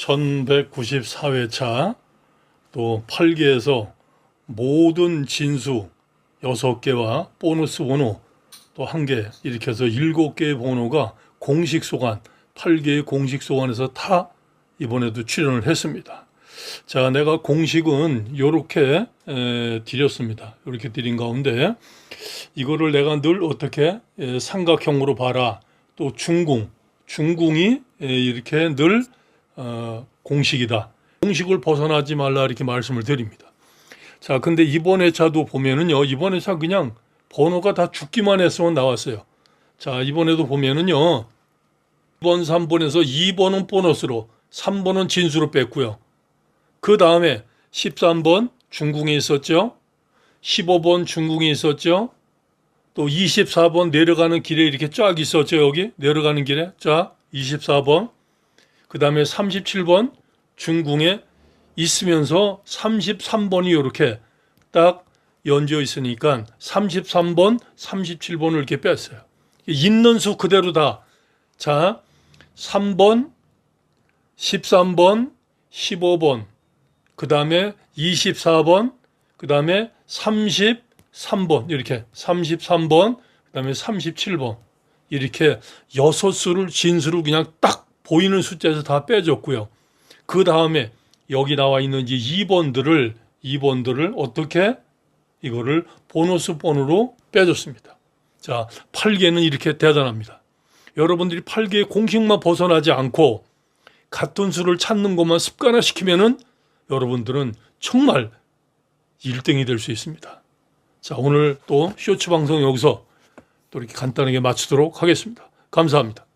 1194회차 또 8개에서 모든 진수 6개와 보너스 번호 또 1개 이렇게 해서 7개의 번호가 공식 소관 8개의 공식 소관에서 다 이번에도 출연을 했습니다. 자, 내가 공식은 요렇게 에, 드렸습니다. 이렇게 드린 가운데 이거를 내가 늘 어떻게 에, 삼각형으로 봐라. 또 중궁, 중궁이 에, 이렇게 늘 어, 공식이다. 공식을 벗어나지 말라 이렇게 말씀을 드립니다. 자, 근데 이번 회차도 보면은요, 이번 회차 그냥 번호가 다 죽기만 했으면 나왔어요. 자, 이번에도 보면은요, 2번, 3번에서 2번은 보너스로, 3번은 진수로 뺐고요. 그 다음에 13번 중궁에 있었죠. 15번 중궁에 있었죠. 또 24번 내려가는 길에 이렇게 쫙 있었죠. 여기 내려가는 길에 쫙 24번. 그 다음에 37번 중궁에 있으면서 33번이 이렇게 딱 연지어 있으니까 33번, 37번을 이렇게 뺐어요. 있는 수 그대로 다. 자, 3번, 13번, 15번, 그 다음에 24번, 그 다음에 33번, 이렇게 33번, 그 다음에 37번, 이렇게 여섯 수를 진수를 그냥 딱 보이는 숫자에서 다 빼줬고요. 그 다음에 여기 나와 있는 이 2번들을, 2번들을 어떻게 이거를 보너스 번호로 빼줬습니다. 자, 8개는 이렇게 대단합니다. 여러분들이 8개의 공식만 벗어나지 않고 같은 수를 찾는 것만 습관화시키면은 여러분들은 정말 1등이 될 수 있습니다. 자, 오늘 또 쇼츠 방송 여기서 또 이렇게 간단하게 마치도록 하겠습니다. 감사합니다.